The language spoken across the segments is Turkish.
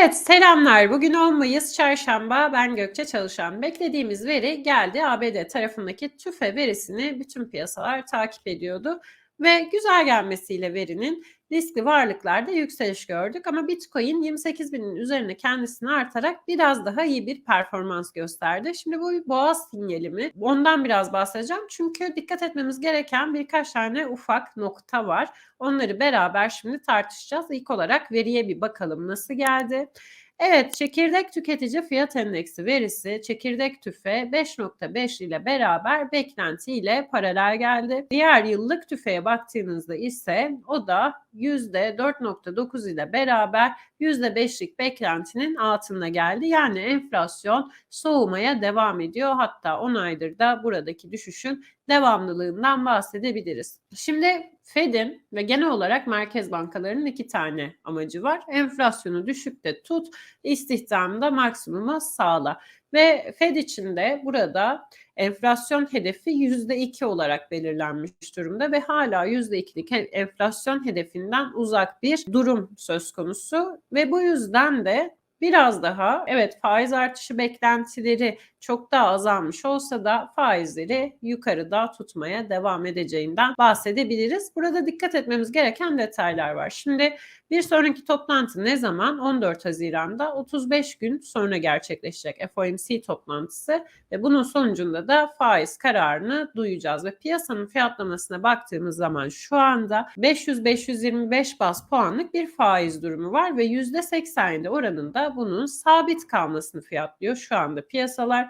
Evet, selamlar. Bugün 10 Mayıs Çarşamba. Ben Gökçe Çalışan. Beklediğimiz veri geldi. ABD tarafındaki TÜFE verisini bütün piyasalar takip ediyordu. Ve güzel gelmesiyle verinin riskli varlıklarda yükseliş gördük. Ama Bitcoin 28 binin üzerine kendisini artarak biraz daha iyi bir performans gösterdi. Şimdi bu bir boğaz sinyali mi? Ondan biraz bahsedeceğim. Çünkü dikkat etmemiz gereken birkaç tane ufak nokta var. Onları beraber şimdi tartışacağız. İlk olarak veriye bir bakalım nasıl geldi. Evet, çekirdek tüketici fiyat endeksi verisi çekirdek tüfe 5.5 ile beraber beklentiyle paralel geldi. Diğer yıllık tüfeğe baktığınızda ise o da %4.9 ile beraber %5'lik beklentinin altına geldi. Yani enflasyon soğumaya devam ediyor. Hatta 10 aydır da buradaki düşüşün devamlılığından bahsedebiliriz. Şimdi Fed'in ve genel olarak merkez bankalarının iki tane amacı var. Enflasyonu düşükte tut, istihdamda maksimuma sağla. Ve Fed için de burada enflasyon hedefi %2 olarak belirlenmiş durumda ve hala %2'lik enflasyon hedefinden uzak bir durum söz konusu. Ve bu yüzden de biraz daha evet faiz artışı beklentileri çok daha azalmış olsa da faizleri yukarıda tutmaya devam edeceğinden bahsedebiliriz. Burada dikkat etmemiz gereken detaylar var. Şimdi bir sonraki toplantı ne zaman? 14 Haziran'da 35 gün sonra gerçekleşecek FOMC toplantısı ve bunun sonucunda da faiz kararını duyacağız ve piyasanın fiyatlamasına baktığımız zaman şu anda 500-525 bas puanlık bir faiz durumu var ve %87 oranında bunun sabit kalmasını fiyatlıyor şu anda piyasalar.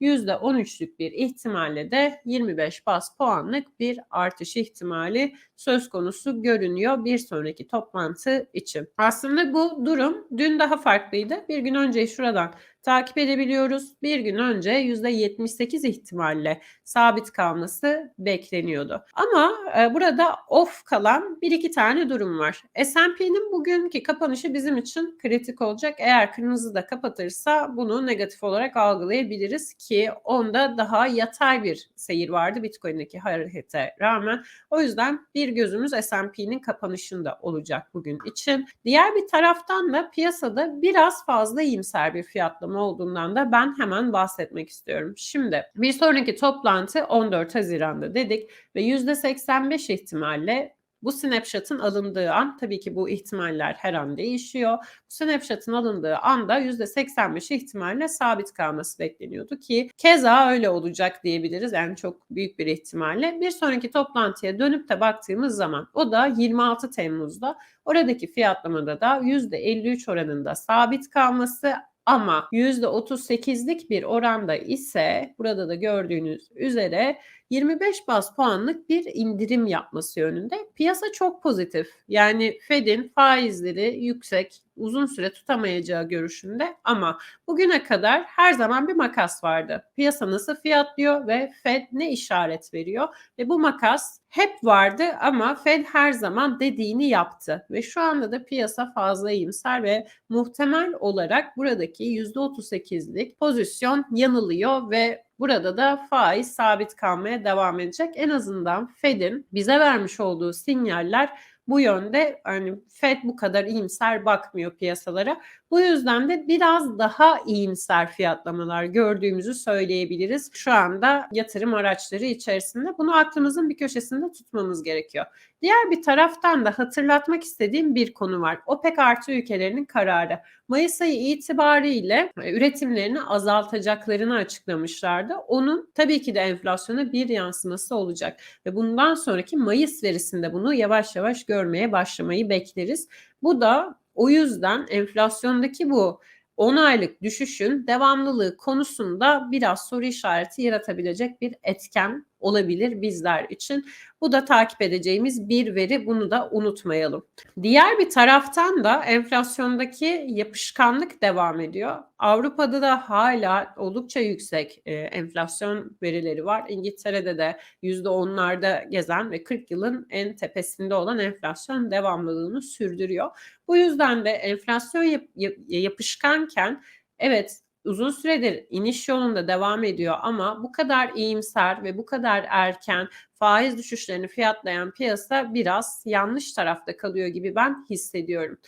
%13'lük bir ihtimalle de 25 bas puanlık bir artış ihtimali söz konusu görünüyor bir sonraki toplantı için. Aslında bu durum dün daha farklıydı. Bir gün önce şuradan takip edebiliyoruz. Bir gün önce %78 ihtimalle sabit kalması bekleniyordu. Ama e, burada off kalan bir iki tane durum var. S&P'nin bugünkü kapanışı bizim için kritik olacak. Eğer kırmızı da kapatırsa bunu negatif olarak algılayabiliriz ki onda daha yatay bir seyir vardı Bitcoin'deki harekete rağmen. O yüzden bir gözümüz S&P'nin kapanışında olacak bugün için. Diğer bir taraftan da piyasada biraz fazla iyimser bir fiyatlama olduğundan da ben hemen bahsetmek istiyorum. Şimdi bir sonraki toplantı 14 Haziran'da dedik ve %85 ihtimalle bu snapshot'ın alındığı an tabii ki bu ihtimaller her an değişiyor. Bu snapshot'ın alındığı anda %85 ihtimalle sabit kalması bekleniyordu ki keza öyle olacak diyebiliriz. Yani çok büyük bir ihtimalle. Bir sonraki toplantıya dönüp de baktığımız zaman o da 26 Temmuz'da oradaki fiyatlamada da %53 oranında sabit kalması ama %38'lik bir oranda ise burada da gördüğünüz üzere 25 bas puanlık bir indirim yapması yönünde. Piyasa çok pozitif. Yani Fed'in faizleri yüksek, uzun süre tutamayacağı görüşünde ama bugüne kadar her zaman bir makas vardı. Piyasa nasıl fiyatlıyor ve Fed ne işaret veriyor ve bu makas hep vardı ama Fed her zaman dediğini yaptı ve şu anda da piyasa fazla iyimser ve muhtemel olarak buradaki %38'lik pozisyon yanılıyor ve Burada da faiz sabit kalmaya devam edecek. En azından Fed'in bize vermiş olduğu sinyaller bu yönde hani Fed bu kadar iyimser bakmıyor piyasalara. Bu yüzden de biraz daha iyimser fiyatlamalar gördüğümüzü söyleyebiliriz. Şu anda yatırım araçları içerisinde bunu aklımızın bir köşesinde tutmamız gerekiyor. Diğer bir taraftan da hatırlatmak istediğim bir konu var. OPEC artı ülkelerinin kararı. Mayıs ayı itibariyle e, üretimlerini azaltacaklarını açıklamışlardı. Onun tabii ki de enflasyona bir yansıması olacak ve bundan sonraki Mayıs verisinde bunu yavaş yavaş görmeye başlamayı bekleriz. Bu da o yüzden enflasyondaki bu 10 aylık düşüşün devamlılığı konusunda biraz soru işareti yaratabilecek bir etken olabilir bizler için. Bu da takip edeceğimiz bir veri. Bunu da unutmayalım. Diğer bir taraftan da enflasyondaki yapışkanlık devam ediyor. Avrupa'da da hala oldukça yüksek e, enflasyon verileri var. İngiltere'de de %10'larda gezen ve 40 yılın en tepesinde olan enflasyon devamlılığını sürdürüyor. Bu yüzden de enflasyon yap- yapışkanken evet uzun süredir iniş yolunda devam ediyor ama bu kadar iyimser ve bu kadar erken faiz düşüşlerini fiyatlayan piyasa biraz yanlış tarafta kalıyor gibi ben hissediyorum.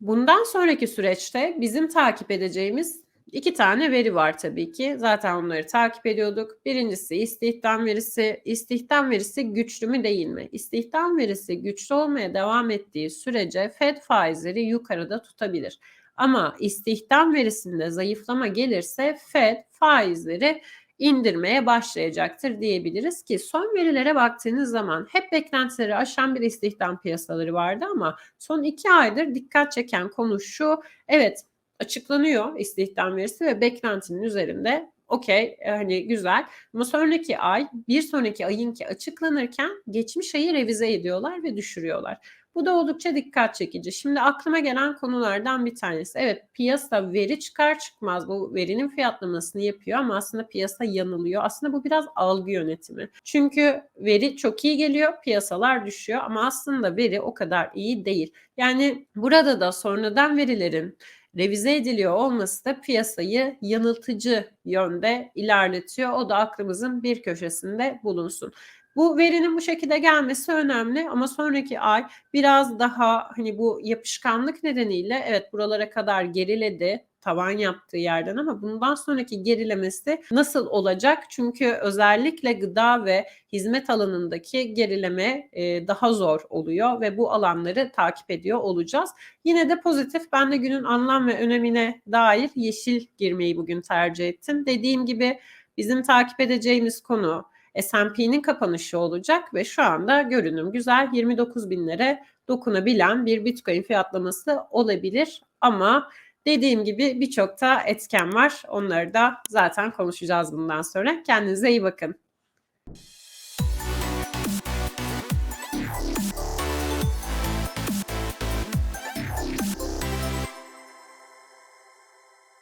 Bundan sonraki süreçte bizim takip edeceğimiz 2 tane veri var tabii ki. Zaten onları takip ediyorduk. Birincisi istihdam verisi. İstihdam verisi güçlü mü değil mi? İstihdam verisi güçlü olmaya devam ettiği sürece Fed faizleri yukarıda tutabilir. Ama istihdam verisinde zayıflama gelirse Fed faizleri indirmeye başlayacaktır diyebiliriz ki son verilere baktığınız zaman hep beklentileri aşan bir istihdam piyasaları vardı ama son iki aydır dikkat çeken konu şu evet açıklanıyor istihdam verisi ve beklentinin üzerinde okey hani güzel ama sonraki ay bir sonraki ayınki açıklanırken geçmiş ayı revize ediyorlar ve düşürüyorlar. Bu da oldukça dikkat çekici. Şimdi aklıma gelen konulardan bir tanesi. Evet piyasa veri çıkar çıkmaz bu verinin fiyatlamasını yapıyor ama aslında piyasa yanılıyor. Aslında bu biraz algı yönetimi. Çünkü veri çok iyi geliyor, piyasalar düşüyor ama aslında veri o kadar iyi değil. Yani burada da sonradan verilerin revize ediliyor olması da piyasayı yanıltıcı yönde ilerletiyor. O da aklımızın bir köşesinde bulunsun. Bu verinin bu şekilde gelmesi önemli ama sonraki ay biraz daha hani bu yapışkanlık nedeniyle evet buralara kadar geriledi tavan yaptığı yerden ama bundan sonraki gerilemesi nasıl olacak? Çünkü özellikle gıda ve hizmet alanındaki gerileme e, daha zor oluyor ve bu alanları takip ediyor olacağız. Yine de pozitif ben de günün anlam ve önemine dair yeşil girmeyi bugün tercih ettim. Dediğim gibi bizim takip edeceğimiz konu S&P'nin kapanışı olacak ve şu anda görünüm güzel 29 binlere dokunabilen bir Bitcoin fiyatlaması olabilir ama dediğim gibi birçok da etken var. Onları da zaten konuşacağız bundan sonra. Kendinize iyi bakın.